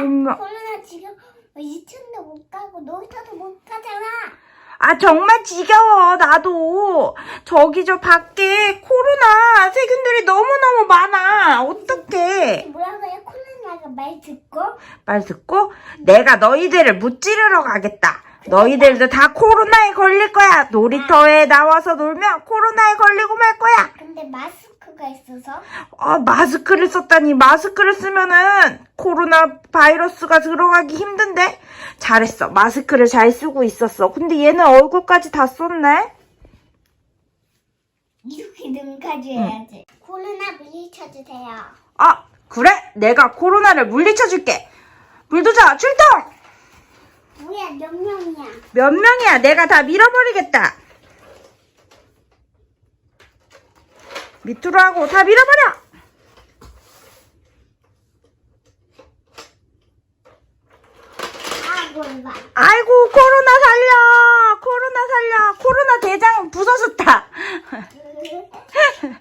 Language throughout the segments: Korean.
엄마. 코로나 지금 유치원도 못 가고 놀이터도 못 가잖아. 아 정말 지겨워 나도. 저기 저 밖에 코로나 세균들이 너무너무 많아. 어떡해. 뭐라고요? 코로나가 말 듣고? 말 듣고? 내가 너희들을 무찌르러 가겠다. 너희들도 다 코로나에 걸릴 거야. 놀이터에 나와서 놀면 코로나에 걸리고 말 거야. 근데 마스크 가 있어서 아 마스크를 썼다니 마스크를 쓰면은 코로나 바이러스가 들어가기 힘든데 잘했어 마스크를 잘 쓰고 있었어 근데 얘는 얼굴까지 다 썼네 이렇게 눈까지 해야지. 코로나 물리쳐주세요. 아, 그래? 내가 코로나를 물리쳐 줄게. 불도저 출동! 뭐야 몇 명이야? 몇 명이야? 내가 다 밀어버리겠다. 밑으로 하고 다 밀어버려! 아이고 코로나 살려! 코로나 살려! 코로나 대장 부서졌다.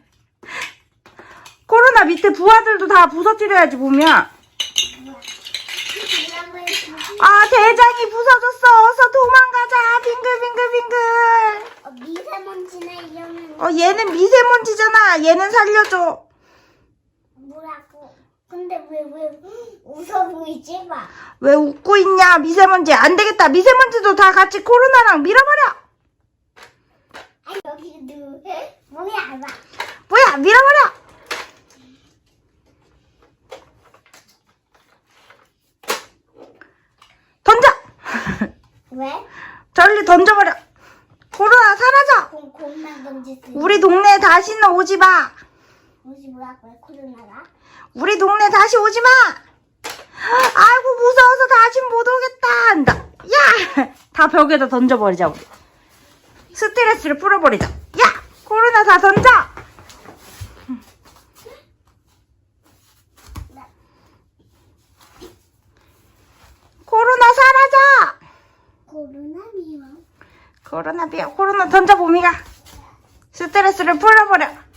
코로나 밑에 부하들도 다 부서뜨려야지, 보면. 아, 대장이 부서졌어. 어서 도망가자. 빙글빙글빙글. 어, 미세먼지나 이러면 어, 얘는 미세먼지잖아. 얘는 살려줘. 뭐라고? 근데 왜 왜 웃어 보이지 마. 왜 웃고 있냐, 미세먼지. 안 되겠다. 미세먼지도 다 같이 코로나랑 밀어버려. 아 여기 누 뭐야 봐. 뭐야, 밀어버려. 던져. 왜? 저리 던져버려. 우리 동네에 다시는 오지 마. 뭐지 뭐라고 코로나가? 우리 동네 다시 오지 마. 아이고 무서워서 다시 못 오겠다 한다. 야, 다 벽에다 던져버리자 우리. 스트레스를 풀어버리자. 야, 코로나 다 던져. 코로나 사라져. 코로나 미워. 코로나 비야 코로나 던져 봄이가 스트레스를 풀어버려.